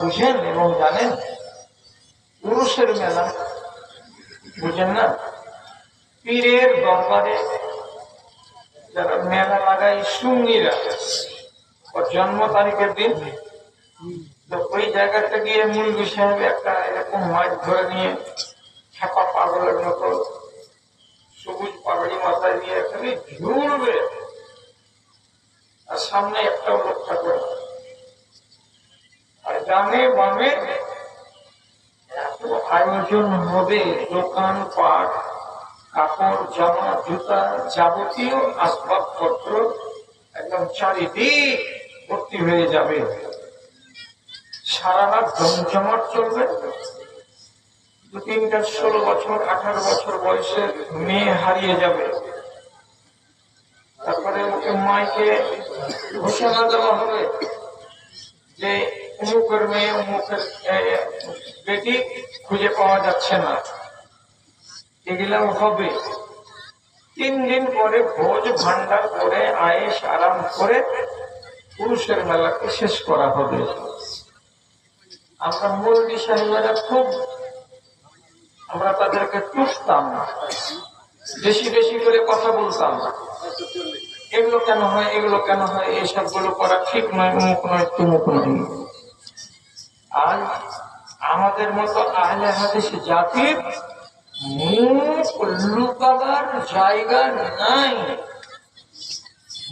বুঝেন এবং জানেন, পুরুষের মেলা, বুঝেন না? পীরের দরবারে যারা মেলা লাগায় সুঙ্গিরা জন্ম তারিখের দিন ওই জায়গাটা গিয়ে মুরগি সাহেব একটা এরকম মাছ ধরে নিয়ে ছাপা পাগলের মতো, সবুজ পাগড়ি মাথায় দিয়ে খালি ঝুড়বে আর সামনে একটা লোক থাকবে বামে আয়োজন হবে দোকান, পাট, কাপড়, জামা, জুতা যাবতীয় আসবাবপত্র একদম চারিদিক ভর্তি হয়ে যাবে। সারা রাত জমজমাট চলবে। দু তিনটা ষোলো বছর, আঠারো বছর বয়সের মেয়ে হারিয়ে যাবে। তারপরে ওকে মাইকে ঘোষণা দেওয়া হবে যে অমুকের মেয়ে বেটি খুঁজে পাওয়া যাচ্ছে না। এগুলাও হবে। তিন দিন পরে ভোজ ভান্ডার করে আয়েস আরাম করে পুরুষের মেলাকে শেষ করা হবে। আমরা মুরগি সাহেবেরা খুব আমরা তাদেরকে টুকতাম না। বেশি বেশি করে কথা বলতাম। না এগুলো কেন হয়, এগুলো কেন হয় এইসবগুলো করা ঠিক নয় মুখ নয়, তুমুক নয়। আর আমাদের মতো আহলে হাদিস জাতির মুখ লুকাবার জায়গা নাই।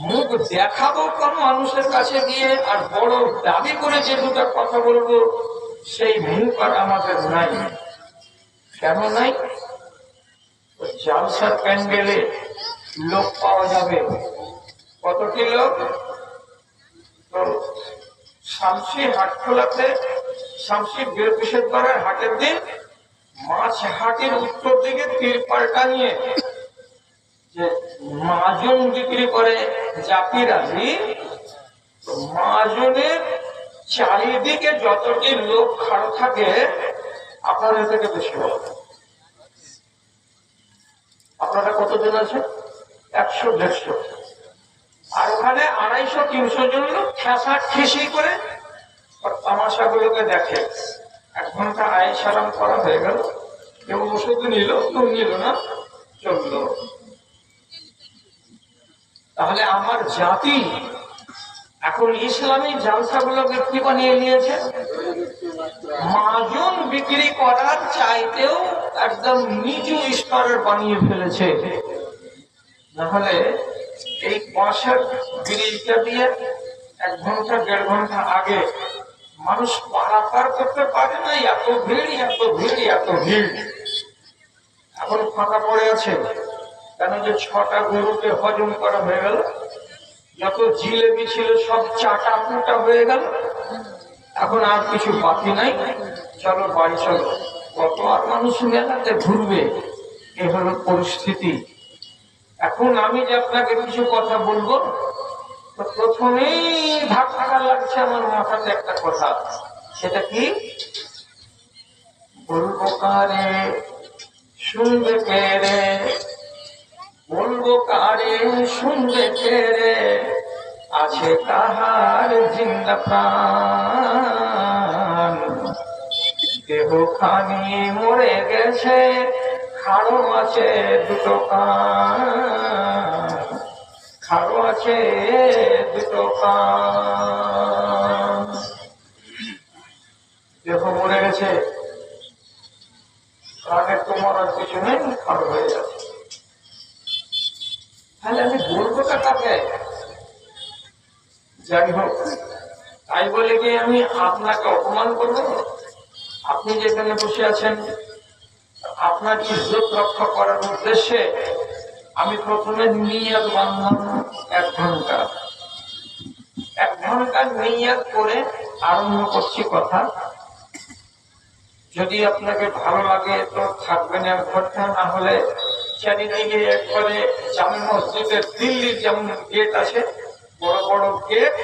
মুখ দেখাবো কোন মানুষের কাছে গিয়ে আর বড় দাবি করে যে দুটো কথা বলব, সেই মুখ আর আমাদের নাই। কেন নাই? জালসার প্যান্ডেলে লোক পাওয়া যাবে। কতটি লোক? তো শামসি হাট খোলাতে শামসি দ্বারা হাটের দিন মাছ হাটের উত্তর দিকে তিরপাল টানিয়ে যে মাজন বিক্রি করে আলী মাজনের চারিদিকে যতটি লোক খাড়ো থাকে, আপনাদের থেকে বেশি হবে আপনারা কতজন আছে একশো দেড়শো। আর ওখানে আড়াইশো, তিনশো জন লোক ঠেসা ঠেসি করে তামাশাগুলোকে দেখে। এক ঘণ্টা আয় সালাম করা হয়ে গেল। কেউ ওষুধ নিল, কেউ নিল না, চলল। তাহলে আমার জাতি এখন ইসলামী জালসাগুলোকে কি বানিয়ে নিয়েছে? মাজন বিক্রি করার চাইতেও একদম নিচু স্তরের বানিয়ে ফেলেছে। নাহলে এই বাঁশের ব্রিজটা দিয়ে এক ঘণ্টা, দেড় ঘণ্টা আগে মানুষ পারাপার করতে পারে না, এত ভিড় এত ভিড় এত ভিড়। এখন ফাঁকা পড়ে আছে। কেন যে ছটা গরুকে হজম করা হয়ে গেল? যত জিলেবি ছিল, সব চাটা পুটা হয়ে গেল। এখন আর কিছু বাকি নাই। চলো, বাড়ি চলো। কত আর মানুষ মেলাতে ঘুরবে? এ হলো পরিস্থিতি। এখন আমি যে আপনাকে কিছু কথা বলব তো প্রথমেই ধাক্কা লাগছে আমার মাথাতে একটা কথা। সেটা কি? বলব কারে শুনবে কে রে? বলব কারে শুনবে কে রে? আছে তাহার জিন্দা প্রাণ। দেহ খানি মরে গেছে, খাড়ো আছে দুটো কান। আছে দেহ মরে গেছে। কানের তো মরার কিছু নেই খাড়ো হয়ে যাচ্ছে। তাহলে আমি বলবোটা কাকে যাই হোক, তাই বলে কি আমি আপনাকে অপমান করব? আপনি যেখানে বসে আছেন, আপনার ইজ্জত রক্ষা করার উদ্দেশ্যে আমি প্রথমে নিয়াত বান্ধব এক ঘণ্টা। এক ঘণ্টা নিয়াত করে আরম্ভ করছি কথা। যদি আপনাকে ভালো লাগে তো থাকবেন এক ঘণ্টা, না হলে চারিদিকে একবারে জামে মসজিদের দিল্লির যেমন গেট আছে, বড় বড় গেট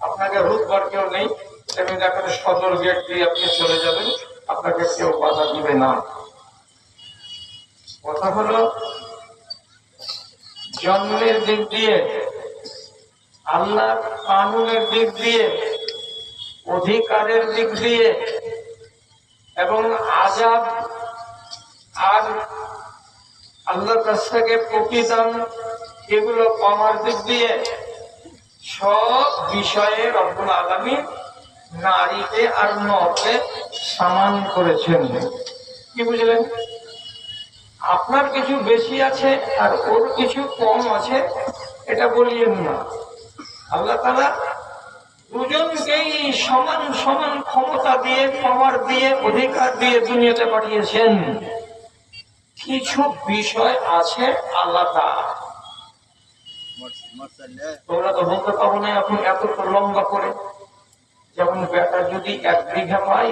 আপনাকে রুটবার কেউ নেই তেমনি দেখেন সদর গেট দিয়ে আপনি চলে যাবেন, আপনাকে কেউ বাধা দিবে না। কথা হলো জন্মের দিক দিয়ে আল্লাহ কানুনের দিক দিয়ে, অধিকারের দিক দিয়ে, এবং আজাদ আর আল্লাহর কাছ থেকে প্রতিদান এগুলো পাওয়ার দিক দিয়ে সব বিষয়ে রব্বুল আলমী নারীকে আর নরকে সমান করেছেন। কি বুঝলেন? আপনার কিছু বেশি আছে আর ওর কিছু কম আছে, এটা বলিয়েন না আল্লাহ তালা দুজনকেই সমান সমান ক্ষমতা দিয়ে পাওয়ার দিয়ে, অধিকার দিয়ে দুনিয়াতে পাঠিয়েছেন। কিছু বিষয় আছে আলাদা তোমরা তো বলতে পারব না এখন এত লম্বা করে। যেমন বেটা যদি এক বিঘা পাই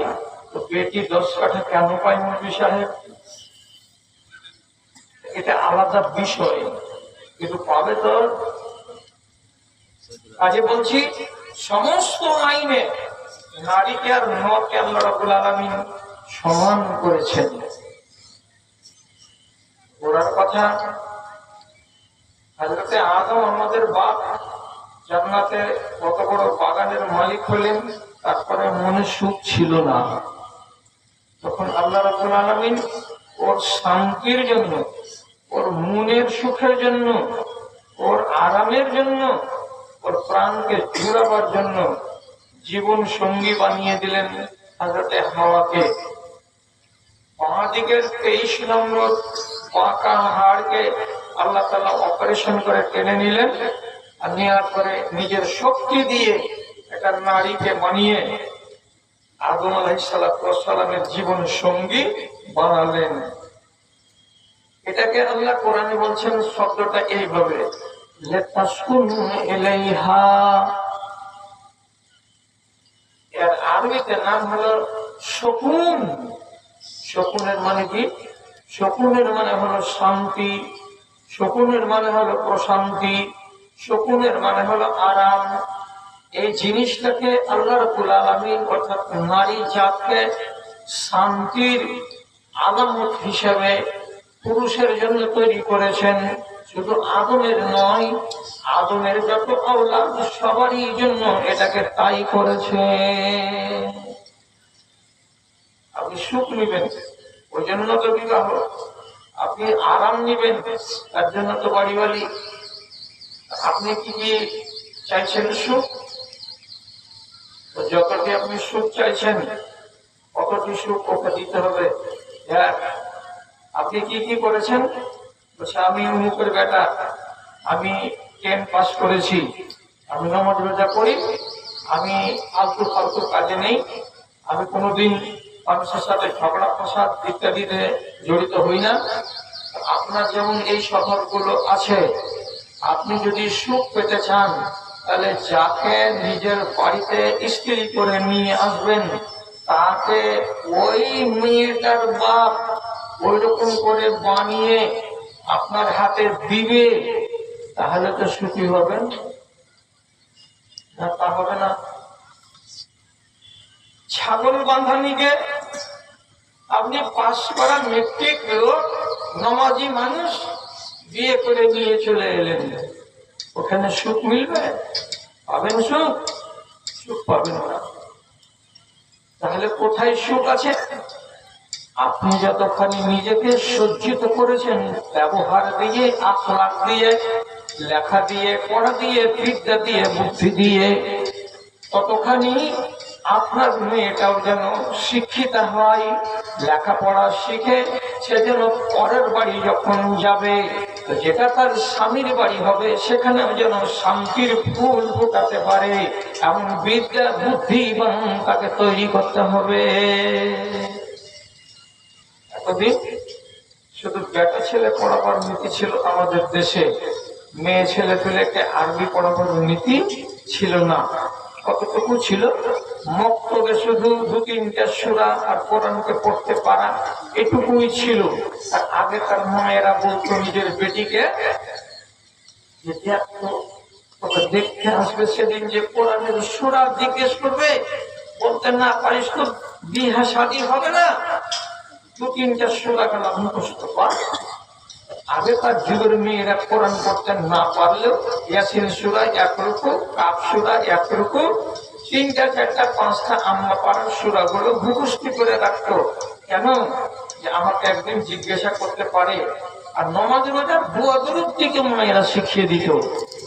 তো বেটি দশ কাঠা কেন পাই মন্ত্রী সাহেব? এটা আলাদা বিষয়। কিন্তু পাবে তো? কাজে বলছি, সমস্ত আইনে নারীকে আর নরকে আল্লাহ রাবুল আলমিন সমান করেছেন। ওরার কথা হাজরতে আদম আমাদের বাপ, জান্নাতে কত বড় বাগানের মালিক হলেন, তারপরে মনে সুখ ছিল না। তখন আল্লাহ রাবুল আলমিন ওর শান্তির জন্য ওর মনের সুখের জন্য, ওর আরামের জন্য, ওর প্রাণকে জুড়াবার জন্য জীবন সঙ্গী বানিয়ে দিলেন হাজরতে হাওয়াকে। বাঁদিকের তেইশ নম্বর পাকা হাড়কে আল্লাহ তালা অপারেশন করে টেনে নিলেন আর নেওয়ার পরে নিজের শক্তি দিয়ে একটা নারীকে বানিয়ে আদম আলাইসালামের জীবন সঙ্গী বানালেন। এটাকে আল্লাহ কোরআনে বলছেন শব্দটা এইভাবে আরবিতে নাম হলো শকুন। শকুনের মানে কি? শকুনের মানে হলো শান্তি। শকুনের মানে হলো প্রশান্তি। শকুনের মানে হলো আরাম। এই জিনিসটাকে আল্লাহ রবুল আলমিন অর্থাৎ নারী জাতকে শান্তির আলামত হিসেবে পুরুষের জন্য তৈরি করেছেন। শুধু আদমের নয়, আদমের যত আওলাদ, সবারই জন্য এটাকে তাই করেছে। আপনি সুখ নিবেন, ওই জন্য তো বিবাহ। আপনি আরাম নিবেন, তার জন্য তো বাড়ি বাড়ি আপনি কি কি চাইছেন সুখ? যতটি আপনি সুখ চাইছেন কতটি সুখ ওকে দিতে হবে। হ্যাঁ আপনি কি কি করেছেন? বলছে, আমি মুখের বেটা। আমি টেন পাস করেছি। আমি নমাজ রোজা করি। আমি ফালতু ফালতু কাজে নেই। আমি কোনোদিন মানুষের সাথে ঝগড়া প্রসাদ ইত্যাদিতে জড়িত হই না। আপনার যেমন এই স্বভাবগুলো আছে, আপনি যদি সুখ পেতে চান, তাহলে যাকে নিজের বাড়িতে স্ত্রী করে নিয়ে আসবেন, তাকে ওই মেয়েটার বাপ ওই রকম করে বানিয়ে আপনার হাতে দিবে, তাহলে তো সুখী হবেন। না, তা হবে না। ছাগল বাঁধানিকে আপনি পাশ করা মেট্রিক লোক নমাজি মানুষ বিয়ে করে নিয়ে চলে এলেন। ওখানে সুখ মিলবে? পাবেন সুখ? সুখ পাবেন না। তাহলে কোথায় সুখ আছে? আপনি যতখানি নিজেকে সজ্জিত করেছেন, ব্যবহার দিয়ে, আখলাখ দিয়ে, লেখা দিয়ে, পড়া দিয়ে, বিদ্যা দিয়ে, বুদ্ধি দিয়ে, ততখানি আপনার মেয়েটাও যেন শিক্ষিতা হয়, লেখাপড়া শিখে, সে যেন পরের বাড়ি যখন যাবে যেটা তার স্বামীর বাড়ি হবে, সেখানেও যেন শান্তির ফুল ফোটাতে পারে, এমন বিদ্যা, বুদ্ধি এবং তাকে তৈরি করতে হবে। এতদিন শুধু বেটা ছেলে পড়াবার নীতি ছিল আমাদের দেশে। মেয়ে ছেলে পেলেকে আরবি পড়াবার নীতি ছিল না। কতটুকু ছিল? মক্তবে শুধু দু তিনটা সুরা আর কোরআনকে পড়তে পারা এটুকুই ছিল। আর আগেকার মায়েরা বলতো নিজের বেটিকে দেখতে আসবে সেদিন যে কোরআনের সুরা জিজ্ঞেস করবে, বলতে না পারিস তো বিহা শাদী হবে না? তিনটা কর আগেকার যুগের মেয়েরা কোরআন না পারলেও ইয়াসিন সুরা এক রকম কাপ সুরা এক রকম তিনটা, চারটা, পাঁচটা মুখস্থি করে কেন? যে আমাকে একদিন জিজ্ঞাসা করতে পারে, আর নমাজ রোজা বুয়া দরুদ থেকে মায়েরা শিখিয়ে দিত।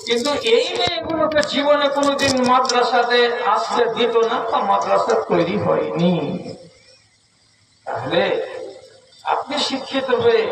কিন্তু এই মেয়েগুলোকে জীবনে কোনোদিন মাদ্রাসাতে আসতে দিত না বা মাদ্রাসা তৈরি হয়নি। তাহলে আপনি শিক্ষিত হয়ে